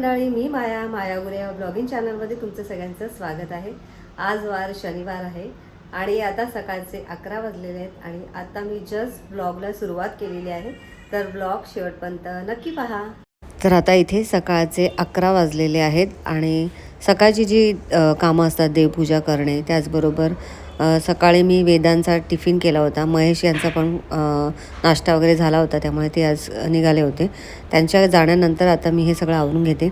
मंडळी मी माया माया गुरे या ब्लॉगिंग चॅनलमध्ये तुमचं सगळ्यांचं स्वागत आहे. आज वार शनिवार आहे आणि आता सकाळचे अकरा वाजलेले आहेत आणि आता मी जस्ट ब्लॉगला सुरुवात केलेली आहे. तर ब्लॉग शेवटपर्यंत नक्की पहा. तर आता इथे सकाळचे अकरा वाजलेले आहेत आणि सकाळची जी कामं असतात देवपूजा करणे त्याचबरोबर सकाळी मी वेदांचा टिफिन केला होता. महेश यांचा पण नाश्ता वगैरे झाला होता. त्यामुळे ते आज निघाले होते. त्यांच्या जाण्यानंतर आता मी हे सगळं आवरून घेते.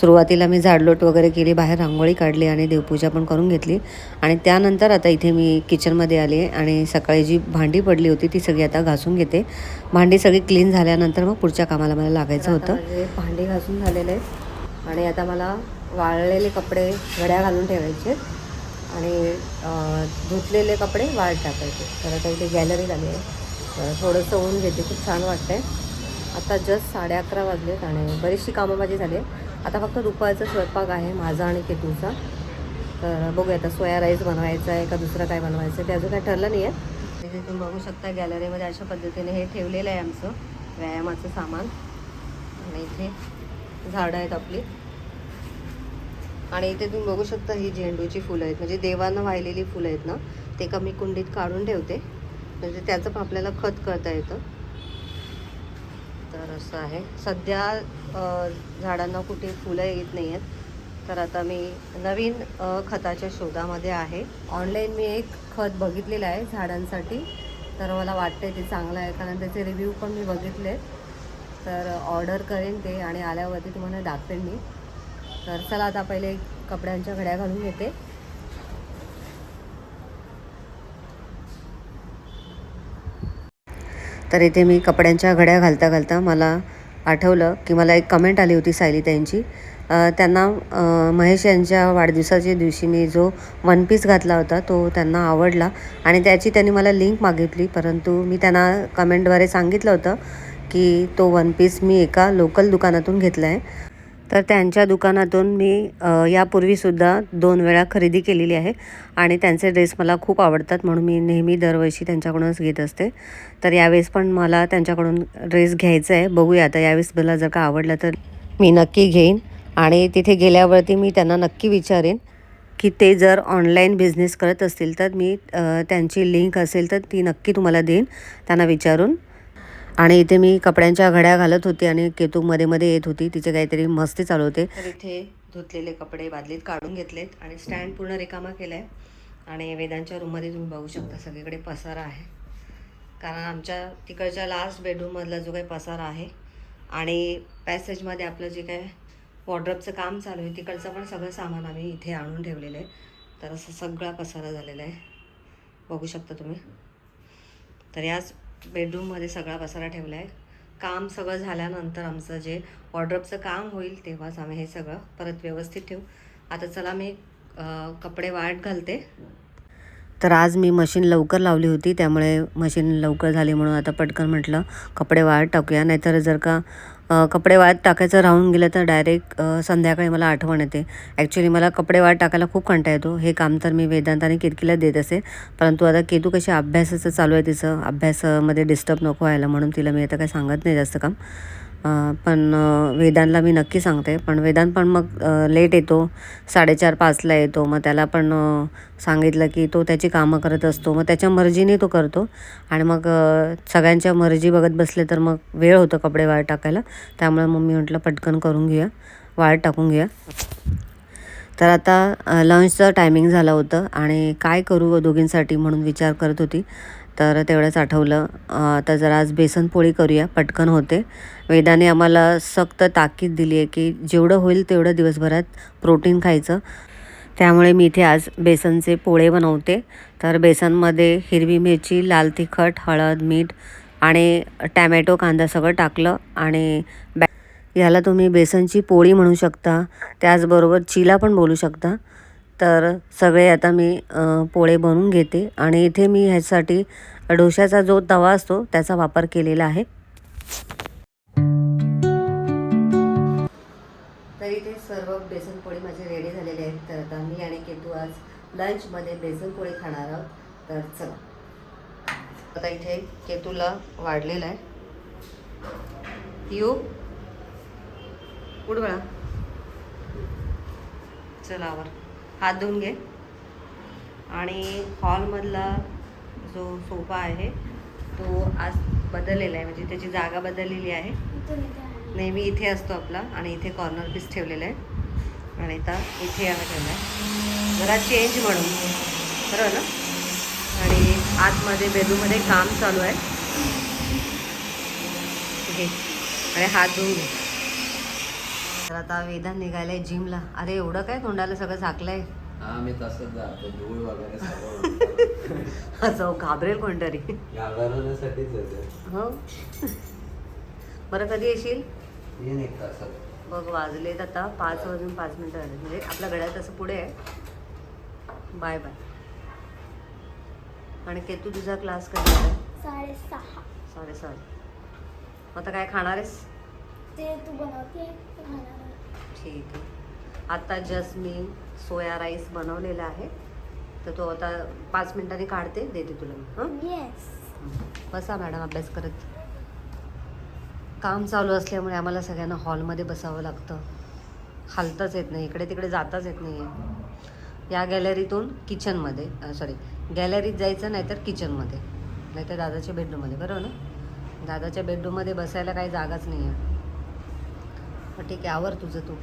सुरुवातीला मी झाडलोट वगैरे केली बाहेर रांगोळी काढली आणि देवपूजा पण करून घेतली. आणि त्यानंतर आता इथे मी किचनमध्ये आले आणि सकाळी जी भांडी पडली होती ती सगळी आता घासून घेते. भांडी सगळी क्लीन झाल्यानंतर मग पुढच्या कामाला मला लागायचं होतं. भांडी घासून झालेले आहेत. आणि आता मला वाळलेले कपडे घड्या घालून ठेवायचे आणि धुतलेले कपडे वाळ टाकायचे. तर आता इथे गॅलरीत आली आहे. तर थोडंसं ऊन घेते. खूप छान वाटतंय. आता जस्ट साडे अकरा वाजलेत आणि बरीचशी कामं माझी झाली आहेत. आता फक्त दुपारचा स्वयंपाक आहे माझा आणि केतूचा. तर बघूया आता सोया राईस बनवायचा आहे का दुसरं काय बनवायचं आहे ते अजून काय ठरलं नाही आहे तिथे तुम्ही बघू शकता गॅलरीमध्ये अशा पद्धतीने हे ठेवलेलं आहे आमचं व्यायामाचं सामान. आणि इथे झाडं आहेत आपली. आणि इथे तुम्ही बघू शकता ही झेंडूची फुलं आहेत. म्हणजे देवांना वाहिलेली फुलं आहेत ना ते का मी कुंडीत काढून ठेवते. म्हणजे त्याचं पण आपल्याला खत करता येतं. तर असं आहे. सध्या झाडांना कुठे फुलं येत नाही आहेत तर आता मी नवीन खताच्या शोधामध्ये आहे. ऑनलाईन मी एक खत बघितलेलं आहे झाडांसाठी. तर मला वाटते ते चांगलं आहे कारण त्याचे रिव्ह्यू पण मी बघितले तर ऑर्डर करेन ते आणि आल्यावरती तुम्हाला दाखवेन मी. तर चला आता पहिले कपड्यांच्या घड्या घालून घेते. तर इथे मी कपड्यांच्या घड्या घालता घालता मला आठवलं की मला एक कमेंट आली होती सायली त्यांची त्यांना महेश यांच्या वाढदिवसाच्या दिवशी मी जो वन पीस घातला होता तो त्यांना आवडला आणि त्याची त्यांनी मला लिंक मागितली. परंतु मी त्यांना कमेंटद्वारे सांगितलं होतं की तो वन पीस मी एका लोकल दुकानातून घेतला आहे तर त्यांच्या दुकानातून मी यापूर्वीसुद्धा दोन वेळा खरेदी केलेली आहे. आणि त्यांचे ड्रेस मला खूप आवडतात म्हणून मी नेहमी दरवर्षी त्यांच्याकडूनच घेत असते. तर यावेळेस पण मला त्यांच्याकडून ड्रेस घ्यायचा आहे. बघूया आता यावेळेस मला जर का आवडलं तर मी नक्की घेईन. आणि तिथे गेल्यावरती मी त्यांना नक्की विचारेन की ते जर ऑनलाईन बिझनेस करत असतील तर मी त्यांची लिंक असेल तर ती नक्की तुम्हाला देईन. त्यांना विचारून आणि इथे मी कपड्यांच्या घड्या घालत होती आणि केतू मध्ये मध्ये येत होती. तिचे काहीतरी मस्ती चालू होते. तर इथे धुतलेले कपडे बादलीत काढून घेतलेत आणि स्टँड पूर्ण रिकामा केलाय. आणि वेदांच्या रूममध्ये तुम्ही बघू शकता सगळीकडे पसारा आहे. कारण आमच्या तिकडच्या लास्ट बेडरूममधला जो काही पसारा आहे आणि पॅसेजमध्ये आपलं जे काय वॉर्ड्रॉपचं काम चालू आहे तिकडचं पण सगळं सामान आम्ही इथे आणून ठेवलेलं आहे. तर असं सगळा पसारा झालेला आहे. बघू शकता तुम्ही. तर याच बेडरूममध्ये सगळा पसारा ठेवला आहे काम सगळं झाल्यानंतर आमचं जे वॉर्ड्रॉपचं काम होईल तेव्हाच आम्ही हे सगळं परत व्यवस्थित ठेवू. आता चला मी कपडे वाट घालते. तर आज मी मशीन लवकर लावली होती त्यामुळे मशीन लवकर झाली म्हणून आता पटकन म्हटलं कपडे वाळत टाकूया. नाहीतर जर का कपडे वाळत टाकायचं राहून गेलं तर डायरेक्ट संध्याकाळी मला आठवण येते. ॲक्च्युली मला कपडे वाळत टाकायला खूप कंटाळा येतो. हे काम तर मी वेदांत आणि किरकीला देत असे. परंतु आता केतू कशी अभ्यासाचं चालू आहे तिचं. अभ्यासामध्ये डिस्टर्ब नको व्हायला म्हणून तिला मी आता काही सांगत नाही जास्त काम. पण वेदांतला मी नक्की सांगते. पण वेदांत पण मग लेट येतो. साडेचार पाचला येतो. मग त्याला पण सांगितलं की तो त्याची कामं करत असतो. मग त्याच्या मर्जीने तो करतो. आणि मग सगळ्यांच्या मर्जी बघत बसले तर मग वेळ होतो कपडे वाळ टाकायला. त्यामुळे मग मी म्हटलं पटकन करून घेऊया. वाळ टाकून घेऊया. तर आता लंचचं टायमिंग झालं होतं. आणि काय करू दोघींसाठी म्हणून विचार करत होती. तर तेवढंच आठवलं. आता जरा आज बेसन पोळी करूया. पटकन होते. वेदाने आम्हाला सक्त ताकीद दिली आहे की जेवढं होईल तेवढं दिवसभरात प्रोटीन खायचं. त्यामुळे मी इथे आज बेसनचे पोळे बनवते. तर बेसनमध्ये हिरवी मिरची लाल तिखट हळद मीठ आणि टॅमॅटो कांदा सगळं टाकलं आणि बॅ याला तुम्ही बेसनची पोळी म्हणू शकता. त्याचबरोबर चिला पण बोलू शकता. तर सगळे आता मी पोळे बनवून घेते आणि इथे मी ह्यासाठी डोशाचा जो तवा असतो त्याचा वापर केलेला आहे. तर इथे सर्व बेसन पोळी माझे रेडी झालेले आहेत. तर आता मी आणि केतू आज लंचमध्ये बेसन पोळी खाणार आहोत. तर चला. आता इथे केतूला वाढलेला आहे. यू उठ चला आवर. हात धुवून घे. आणि हॉलमधला जो सोफा आहे तो आज बदललेला आहे. म्हणजे त्याची जागा बदललेली आहे. नेहमी इथे असतो आपला आणि इथे कॉर्नर पीस ठेवलेला आहे. आणि आता इथे आम्ही ठेवला आहे. जरा चेंज म्हणून. बरोबर ना? आणि आतमध्ये बेडरूममध्ये काम चालू आहे. घे आणि हात धुवून घे. तर आता वेदांत निघालाय जिमला. अरे एवढं काय तोंडाला सगळं झाकलंय? हा मी तसंच जातो धूळ वगैरे सगळं असं घाबरेल कोणतरी येते हो? बरं कधी येशील? येईन एक तासात. बघ वाजलेत आता पाच वाजून पाच मिनटं झाले. म्हणजे आपल्या घड्यात तसं पुढे आहे. Bye bye. आणि केतू तुझा क्लास कधी आहे? साडेसहा. साडेसात आता काय खाणार आहेस? ते तू बनवते. ठीक आहे. आता जस्ट मी सोया राईस बनवलेला आहे. तर तो आता पाच मिनिटांनी काढते देते तुला मी हां? येस बसा मॅडम अभ्यास करत. काम चालू असल्यामुळे आम्हाला सगळ्यांना हॉलमध्ये बसावं लागतं. हालताच येत नाही इकडे तिकडे जाताच येत नाही आहे या गॅलरीतून किचनमध्ये सॉरी गॅलरीत जायचं नाहीतर किचनमध्ये नाहीतर दादाच्या बेडरूममध्ये बरोबर ना? दादाच्या बेडरूममध्ये बसायला काही जागाच नाही आहे मग ठीक आहे. आवर तुझं तू.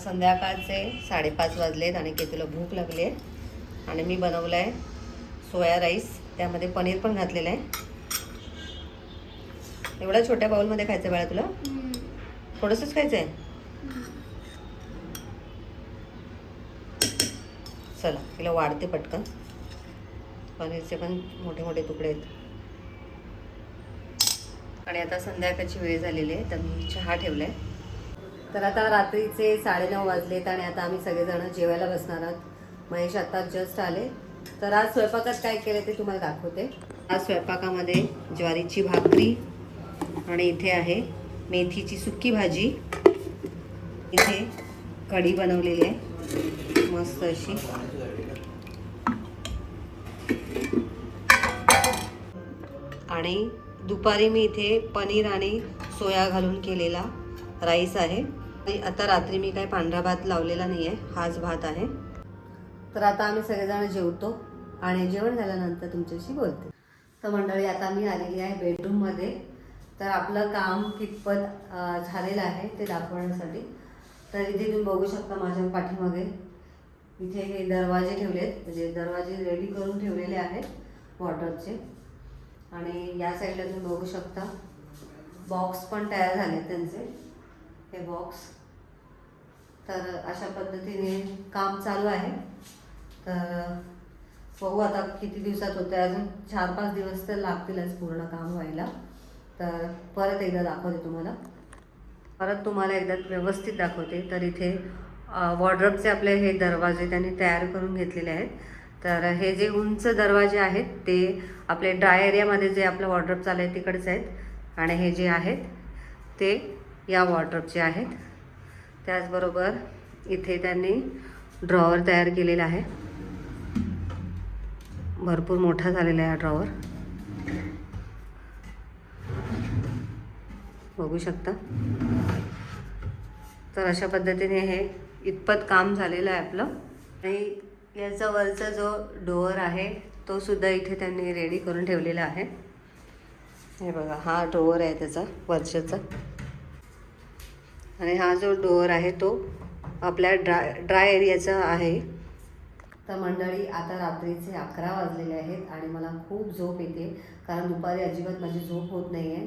संध्याकाळचे साडेपाच वाजलेत आणि केतूला भूक लागली आहे आणि मी बनवलं आहे सोया राईस. त्यामध्ये पनीर पण घातलेलं आहे. एवढ्या छोट्या बाउलमध्ये खायचं बाळा तुला? थोडंसंच खायचं आहे चला तिला वाढते पटकन. पनीरचे पण मोठे मोठे तुकडे आहेत. आणि आता संध्याकाळची वेळ झालेली आहे तर मी चहा ठेवला आहे तर आता रात्रीचे साडेनऊ वाजलेत आणि आता आम्ही सगळेजण जेवायला बसणार आहोत. महेश आता जस्ट आले. तर आज स्वयंपाकात काय केलं ते तुम्हाला दाखवते. आज स्वयंपाकामध्ये ज्वारीची भाकरी आणि इथे आहे मेथीची सुकी भाजी. इथे कढी बनवलेली आहे. मस्त अशी. आणि दुपारी मी इथे पनीर आणि सोया घालून केलेला राईस आहे. आणि आता रात्री मी काय पांढरा भात लावलेला नाही आहे हाच भात आहे. तर आता आम्ही सगळेजण जेवतो आणि जेवण झाल्यानंतर तुमच्याशी बोलते. तर मंडळी आता मी आलेली आहे बेडरूममध्ये. तर आपलं काम कितपत झालेलं आहे ते दाखवण्यासाठी. तर इथे तुम्ही बघू शकता माझ्या पाठीमागे. इथे हे दरवाजे ठेवलेत म्हणजे दरवाजे रेडी करून ठेवलेले आहेत वॉटरचे. आणि या साईडला तुम्ही बघू शकता. बॉक्स पण तयार झाले त्यांचे. हे बॉक्स. तर अशा पद्धतीने काम चालू आहे. तर बघू आता किती दिवसात होते अजून चार पाच दिवस तर लागतीलच पूर्ण काम व्हायला. तर परत एकदा दाखवते तुम्हाला. परत तुम्हाला एकदा व्यवस्थित दाखवते. तर इथे वॉर्ड्रपचे आपले हे दरवाजे त्यांनी तयार करून घेतलेले आहेत. तर हे जे उंच दरवाजे आहेत ते आपले ड्राय एरियामध्ये जे आपलं वॉर्ड्रॉप चालू आहे तिकडेच आहेत. आणि हे जे आहेत ते या वॉर्ड्रॉपचे आहेत. त्याचबरोबर इथे त्यांनी ड्रॉवर तयार केलेला आहे. भरपूर मोठा झालेला आहे हा ड्रॉवर बघू शकता. तर अशा पद्धतीने हे इतपत काम झालेलं आहे आपलं. आणि याचा वरचा जो डोअर आहे तो सुद्धा इथे त्यांनी रेडी करून ठेवलेला आहे. हे बघा हा डोअर आहे त्याचा वरच्याचा. आणि हा जो डोअर आहे तो आपल्या ड्राय ड्राय एरियाचा आहे. तर मंडळी आता रात्रीचे अकरा वाजलेले आहेत आणि मला खूप झोप येते. कारण दुपारी अजिबात माझी झोप होत नाही आहे